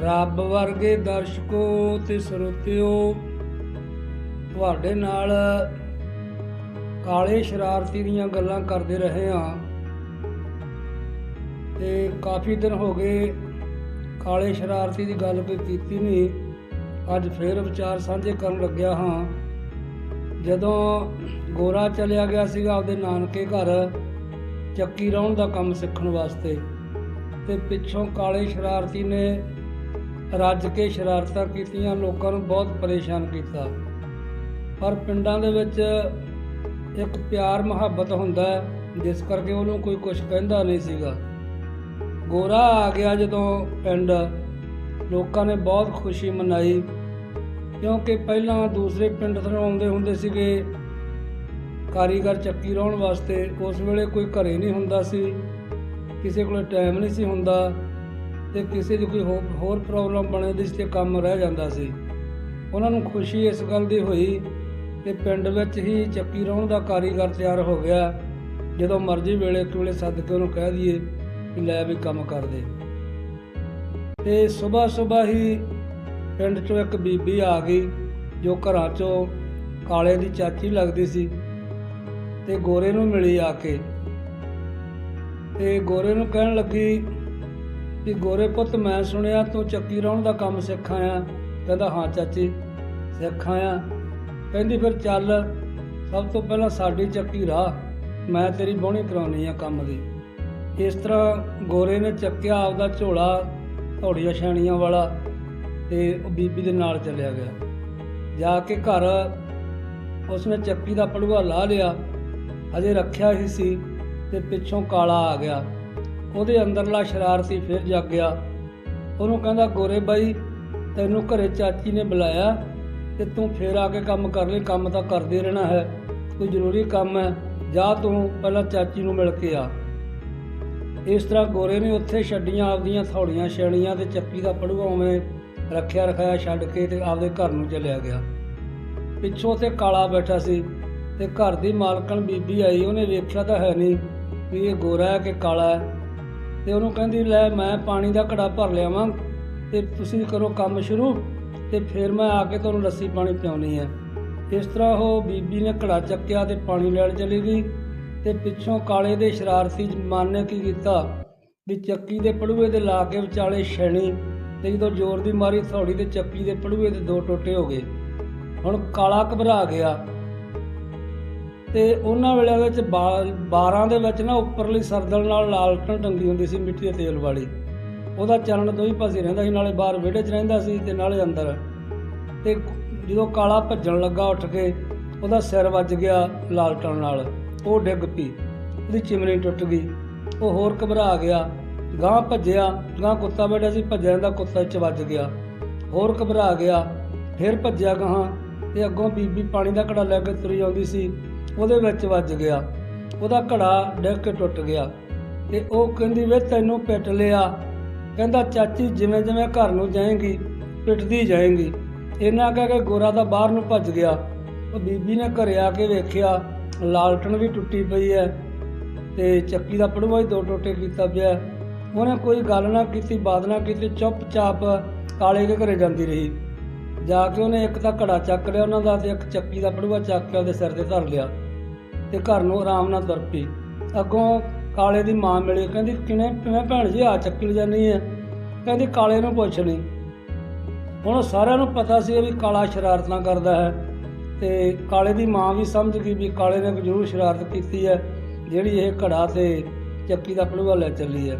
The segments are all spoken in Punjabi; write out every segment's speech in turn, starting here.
ਰੱਬ ਵਰਗੇ ਦਰਸ਼ਕੋ ਤੇ ਸਰੋਤਿਓ ਤੁਹਾਡੇ ਨਾਲ ਕਾਲੇ ਸ਼ਰਾਰਤੀ ਦੀਆਂ ਗੱਲਾਂ ਕਰਦੇ ਰਹੇ ਹਾਂ। ਤੇ ਕਾਫੀ ਦਿਨ ਹੋ ਗਏ ਕਾਲੇ ਸ਼ਰਾਰਤੀ ਦੀ ਗੱਲ ਕੋਈ ਕੀਤੀ ਨਹੀਂ। ਅੱਜ ਫੇਰ ਵਿਚਾਰ ਸਾਂਝੇ ਕਰਨ ਲੱਗਿਆ ਹਾਂ। ਜਦੋਂ ਗੋਰਾ ਚਲਿਆ ਗਿਆ ਸੀਗਾ ਆਪਦੇ ਨਾਨਕੇ ਘਰ, ਚੱਕੀ ਰਾਉਣ ਦਾ ਕੰਮ ਸਿੱਖਣ ਵਾਸਤੇ, ਤੇ ਪਿੱਛੋਂ ਕਾਲੇ ਸ਼ਰਾਰਤੀ ਨੇ ਰੱਜ ਕੇ ਸ਼ਰਾਰਤਾਂ ਕੀਤੀਆਂ, ਲੋਕਾਂ ਨੂੰ ਬਹੁਤ ਪਰੇਸ਼ਾਨ ਕੀਤਾ। ਪਰ ਪਿੰਡਾਂ ਦੇ ਵਿੱਚ ਇੱਕ ਪਿਆਰ ਮੁਹੱਬਤ ਹੁੰਦਾ ਜਿਸ ਕਰਕੇ ਉਹਨੂੰ ਕੋਈ ਕੁਝ ਕਹਿੰਦਾ ਨਹੀਂ ਸੀਗਾ। ਗੋਰਾ ਆ ਗਿਆ ਜਦੋਂ ਪਿੰਡ। ਲੋਕਾਂ ਨੇ ਬਹੁਤ ਖੁਸ਼ੀ ਮਨਾਈ, ਕਿਉਂਕਿ ਪਹਿਲਾਂ ਦੂਸਰੇ ਪਿੰਡ ਤੋਂ ਆਉਂਦੇ ਹੁੰਦੇ ਸੀਗੇ। ਕਾਰੀਗਰ ਚੱਕੀ ਰਾਉਣ ਵਾਸਤੇ ਉਸ ਵੇਲੇ ਕੋਈ ਘਰੇ ਨਹੀਂ ਹੁੰਦਾ ਸੀ, ਕਿਸੇ ਕੋਲ ਟਾਈਮ ਨਹੀਂ ਸੀ ਹੁੰਦਾ। ਤੇ ਕਿਸੇ ਦੀ ਕੋਈ ਹੋ- ਹੋਰ ਪ੍ਰੋਬਲਮ ਬਣੇ ਦੀ ਸੀ ਤੇ ਕੰਮ ਰਹਿ ਜਾਂਦਾ ਸੀ। ਉਹਨਾਂ ਨੂੰ ਖੁਸ਼ੀ ਇਸ ਗੱਲ ਦੀ ਹੋਈ ਕਿ ਪਿੰਡ ਵਿੱਚ ਹੀ ਚੱਕੀ ਰਾਉਣ ਦਾ ਕਾਰੀਗਰ ਤਿਆਰ ਹੋ ਗਿਆ। ਜਦੋਂ ਮਰਜ਼ੀ ਵੇਲੇ ਇੱਕ ਵੇਲੇ ਸੱਦ ਕੇ ਉਹਨੂੰ ਕਹਿ ਦਈਏ ਕਿ ਲੈ ਵੀ ਕੰਮ ਕਰ ਦੇ। ਤੇ ਸਵੇਰ ਸਵੇਰ ਹੀ ਪਿੰਡ ਚੋਂ ਇੱਕ ਬੀਬੀ ਆ ਗਈ, ਜੋ ਘਰਾਂ ਚੋਂ ਕਾਲੇ ਦੀ ਚਾਚੀ ਲੱਗਦੀ ਸੀ ਤੇ ਗੋਰੇ ਨੂੰ ਮਿਲੀ ਆ ਕੇ। ਤੇ ਗੋਰੇ ਨੂੰ ਕਹਿਣ ਲੱਗੀ ਵੀ ਗੋਰੇ ਪੁੱਤ ਮੈਂ ਸੁਣਿਆ, ਤੂੰ ਚੱਕੀ ਰਾਉਣ ਦਾ ਕੰਮ ਸਿੱਖ ਆਇਆ। ਕਹਿੰਦਾ, ਹਾਂ ਚਾਚੀ, ਸਿੱਖ ਆਇਆ। ਕਹਿੰਦੀ, ਫਿਰ ਚੱਲ, ਸਭ ਤੋਂ ਪਹਿਲਾਂ ਸਾਡੀ ਚੱਕੀ ਰਾਹ, ਮੈਂ ਤੇਰੀ ਬੋਹਣੀ ਕਰਾਉਣੀ ਆ ਕੰਮ ਦੀ। ਇਸ ਤਰ੍ਹਾਂ ਗੋਰੇ ਨੇ ਚੱਕਿਆ ਆਪਦਾ ਝੋਲਾ, ਧੌੜੀਆਂ ਛਾਣੀਆਂ ਵਾਲਾ, ਤੇ ਉਹ ਬੀਬੀ ਦੇ ਨਾਲ ਚੱਲਿਆ ਗਿਆ। ਜਾ ਕੇ ਘਰ ਉਸਨੇ ਚੱਕੀ ਦਾ ਪੜੂਆ ਲਾ ਲਿਆ ਅਜੇ ਰੱਖਿਆ ਹੀ ਸੀ, ਤੇ ਪਿੱਛੋਂ ਕਾਲਾ ਆ ਗਿਆ। ਉਹਦੇ ਅੰਦਰਲਾ ਸ਼ਰਾਰਤੀ ਫਿਰ ਜਾਗ ਗਿਆ। ਉਹਨੂੰ ਕਹਿੰਦਾ, ਗੋਰੇ ਬਾਈ, ਤੈਨੂੰ ਘਰੇ ਚਾਚੀ ਨੇ ਬੁਲਾਇਆ ਤੇ ਤੂੰ ਫੇਰ ਆ ਕੇ ਕੰਮ ਕਰ ਲਈ ਕੰਮ ਤਾਂ ਕਰਦੇ ਰਹਿਣਾ ਹੈ। ਕੋਈ ਜ਼ਰੂਰੀ ਕੰਮ ਹੈ, ਜਾ ਤੂੰ, ਪਹਿਲਾਂ ਚਾਚੀ ਨੂੰ ਮਿਲ ਕੇ ਆ। ਇਸ ਤਰ੍ਹਾਂ ਗੋਰੇ ਨੇ ਉੱਥੇ ਛੱਡੀਆਂ ਆਪਦੀਆਂ ਥੌੜੀਆਂ ਛੇੜੀਆਂ ਤੇ ਚੱਕੀ ਦਾ ਪੜੂਆ ਉਵੇਂ ਰੱਖਿਆ ਰਖਾਇਆ ਛੱਡ ਕੇ ਤੇ ਆਪਦੇ ਘਰ ਨੂੰ ਚਲਿਆ ਗਿਆ। ਪਿੱਛੋਂ ਤੇ ਕਾਲਾ ਬੈਠਾ ਸੀ ਤੇ ਘਰ ਦੀ ਮਾਲਕਣ ਬੀਬੀ ਆਈ, ਉਹਨੇ ਵੇਖਿਆ ਤਾਂ ਹੈ ਨਹੀਂ ਵੀ ਇਹ ਗੋਰਾ ਹੈ ਕਿ ਕਾਲਾ ਹੈ। ਤੇ ਉਹਨੂੰ ਕਹਿੰਦੀ, ਲੈ ਮੈਂ ਪਾਣੀ ਦਾ ਘੜਾ ਭਰ ਲਿਆਵਾਂ ਤੇ ਤੁਸੀਂ ਕਰੋ ਕੰਮ ਸ਼ੁਰੂ ਤੇ ਫਿਰ ਮੈਂ ਆ ਕੇ ਤੁਹਾਨੂੰ ਲੱਸੀ ਪਾਣੀ ਪਿਆਉਣੀ ਹੈ। ਇਸ ਤਰ੍ਹਾਂ ਉਹ ਬੀਬੀ ਨੇ ਘੜਾ ਚੱਕਿਆ ਤੇ ਪਾਣੀ ਲੈਣ ਚਲੀ ਗਈ ਤੇ ਪਿੱਛੋਂ ਕਾਲੇ ਦੇ ਸ਼ਰਾਰਤੀ ਜਮਾਨ ਨੇ ਕੀ ਕੀਤਾ ਵੀ ਚੱਕੀ ਦੇ ਪੜੂਏ ਦੇ ਲਾ ਕੇ ਵਿਚਾਲੇ ਛੈਣੀ ਤੇ ਜਦੋਂ ਜ਼ੋਰ ਦੀ ਮਾਰੀ, ਥੌੜੀ ਤੇ ਚੱਕੀ ਦੇ ਪੜੂਏ ਦੇ ਦੋ ਟੋਟੇ ਹੋ ਗਏ। ਹੁਣ ਕਾਲਾ ਘਬਰਾ ਗਿਆ। ਤੇ ਉਹਨਾਂ ਵੇਲੇ ਵਿੱਚ 12 ਦੇ ਵਿੱਚ ਨਾ ਉੱਪਰਲੀ ਸਰਦਲ ਨਾਲ ਲਾਲਟਣ ਟੰਗੀ ਹੁੰਦੀ ਸੀ ਮਿੱਟੀ ਦੇ ਤੇਲ ਵਾਲੀ। ਉਹਦਾ ਚਾਨਣ ਦੋਈ ਪਾਸੇ ਰਹਿੰਦਾ ਸੀ, ਨਾਲੇ ਬਾਹਰ ਵਿਹੜੇ 'ਚ ਰਹਿੰਦਾ ਸੀ ਤੇ ਨਾਲੇ ਅੰਦਰ। ਤੇ ਜਦੋਂ ਕਾਲਾ ਭੱਜਣ ਲੱਗਾ ਉੱਠ ਕੇ, ਉਹਦਾ ਸਿਰ ਵੱਜ ਗਿਆ ਲਾਲਟਣ ਨਾਲ। ਉਹ ਡਿੱਗ ਪਈ, ਉਹਦੀ ਚਿਮਨੀ ਟੁੱਟ ਗਈ। ਉਹ ਹੋਰ ਘਬਰਾ ਗਿਆ। ਗਾਂ ਭੱਜਿਆ ਗਾਂ ਕੁੱਤਾ ਬੈਠਾ ਸੀ, ਭੱਜਿਆ ਦਾ ਕੁੱਤਾ ਚ ਵੱਜ ਗਿਆ। ਹੋਰ ਘਬਰਾ ਗਿਆ, ਫਿਰ ਭੱਜਿਆ ਗਾਂ ਤੇ ਅੱਗੋਂ ਬੀਬੀ ਪਾਣੀ ਦਾ ਘੜਾ ਲੈ ਕੇ ਤੁਰੀ ਆਉਂਦੀ ਸੀ। ਉਹਦੇ ਵਿੱਚ ਵੱਜ ਗਿਆ। ਉਹਦਾ ਘੜਾ ਡਿੱਗ ਕੇ ਟੁੱਟ ਗਿਆ। ਤੇ ਉਹ ਕਹਿੰਦੀ, ਵੇ, ਤੈਨੂੰ ਪਿੱਟ ਲਿਆ। ਕਹਿੰਦਾ, ਚਾਚੀ, ਜਿਵੇਂ ਜਿਵੇਂ ਘਰ ਨੂੰ ਜਾਏਂਗੀ, ਪਿੱਟਦੀ ਜਾਏਂਗੀ। ਇਹਨਾਂ ਕਹਿ ਕੇ ਗੋਰਾ ਦਾ ਬਾਹਰ ਨੂੰ ਭੱਜ ਗਿਆ। ਉਹ ਬੀਬੀ ਨੇ ਘਰੇ ਆ ਕੇ ਵੇਖਿਆ, ਲਾਲਟਣ ਵੀ ਟੁੱਟੀ ਪਈ ਹੈ ਤੇ ਚੱਕੀ ਦਾ ਪੜੂਆ ਹੀ ਦੋ ਟੋਟੇ ਕੀਤਾ ਪਿਆ। ਉਹਨੇ ਕੋਈ ਗੱਲ ਨਾ ਕੀਤੀ, ਬਾਤ ਨਾ ਕੀਤੀ, ਚੁੱਪਚਾਪ ਕਾਲੇ ਦੇ ਘਰੇ ਜਾਂਦੀ ਰਹੀ। ਜਾ ਕੇ ਉਹਨੇ ਇੱਕ ਤਾਂ ਘੜਾ ਚੱਕ ਲਿਆ ਉਹਨਾਂ ਦਾ ਤੇ ਇੱਕ ਚੱਕੀ ਦਾ ਪੜੂਆ ਚੱਕ ਕੇ ਉਹਦੇ ਸਿਰ ਤੇ ਧਰ ਲਿਆ। ਤੇ ਘਰ ਨੂੰ ਆਰਾਮ ਨਾਲ ਤੁਰ ਪਈ ਅੱਗੋਂ ਕਾਲੇ ਦੀ ਮਾਂ ਮਿਲੀ, ਕਹਿੰਦੀ, ਕਿਵੇਂ ਕਿਵੇਂ ਭੈਣ ਜੀ ਆ ਚੱਕੀ ਲਿਜਾਨੀ ਹੈ ਕਹਿੰਦੀ, ਕਾਲੇ ਨੂੰ ਪੁੱਛ ਲਈ। ਹੁਣ ਸਾਰਿਆਂ ਨੂੰ ਪਤਾ ਸੀ ਵੀ ਕਾਲਾ ਸ਼ਰਾਰਤਾਂ ਕਰਦਾ ਹੈ ਤੇ ਕਾਲੇ ਦੀ ਮਾਂ ਵੀ ਸਮਝ ਗਈ ਵੀ ਕਾਲੇ ਨੇ ਜ਼ਰੂਰ ਸ਼ਰਾਰਤ ਕੀਤੀ ਹੈ, ਜਿਹੜੀ ਇਹ ਘੜਾ ਤੇ ਚੱਕੀ ਦਾ ਪੜੂਆ ਲੈ ਚੱਲੀ ਹੈ।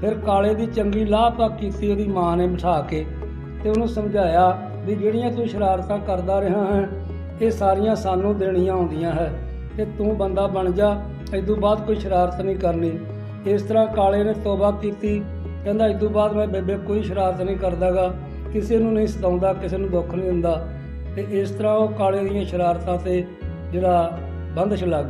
ਫਿਰ ਕਾਲੇ ਦੀ ਚੰਗੀ ਲਾਪਾ ਕੀਤੀ, ਉਹਦੀ ਮਾਂ ਨੇ ਬਿਠਾ ਕੇ ਤੇ ਉਹਨੂੰ ਸਮਝਾਇਆ ਵੀ ਜਿਹੜੀਆਂ ਤੂੰ ਸ਼ਰਾਰਤਾਂ ਕਰਦਾ ਰਿਹਾ ਹੈ, ਇਹ ਸਾਰੀਆਂ ਸਾਨੂੰ ਦੇਣੀਆਂ ਆਉਂਦੀਆਂ ਹੈ। ਤੇ ਤੂੰ ਬੰਦਾ ਬਣ ਜਾ ਇਦੋਂ ਬਾਅਦ ਕੋਈ ਸ਼ਰਾਰਤ ਨਹੀਂ ਕਰਨੀ। ਇਸ ਤਰ੍ਹਾਂ ਕਾਲੇ ਨੇ ਤੋਬਾ ਕੀਤੀ, ਕਹਿੰਦਾ ਤੋਂ ਬਾਅਦ ਮੈਂ ਬੇਬੇ ਕੋਈ ਸ਼ਰਾਰਤ ਨਹੀਂ ਕਰਦਾਗਾ, ਕਿਸੇ ਨੂੰ ਨਹੀਂ ਸਤਾਉਂਦਾ, ਕਿਸੇ ਨੂੰ ਦੁੱਖ ਨਹੀਂ ਦਿੰਦਾ। ਤੇ ਇਸ ਤਰ੍ਹਾਂ ਉਹ ਕਾਲੇ ਦੀਆਂ ਸ਼ਰਾਰਤਾਂ ਤੇ ਜਿਹੜਾ ਬੰਦਸ਼ ਲੱਗ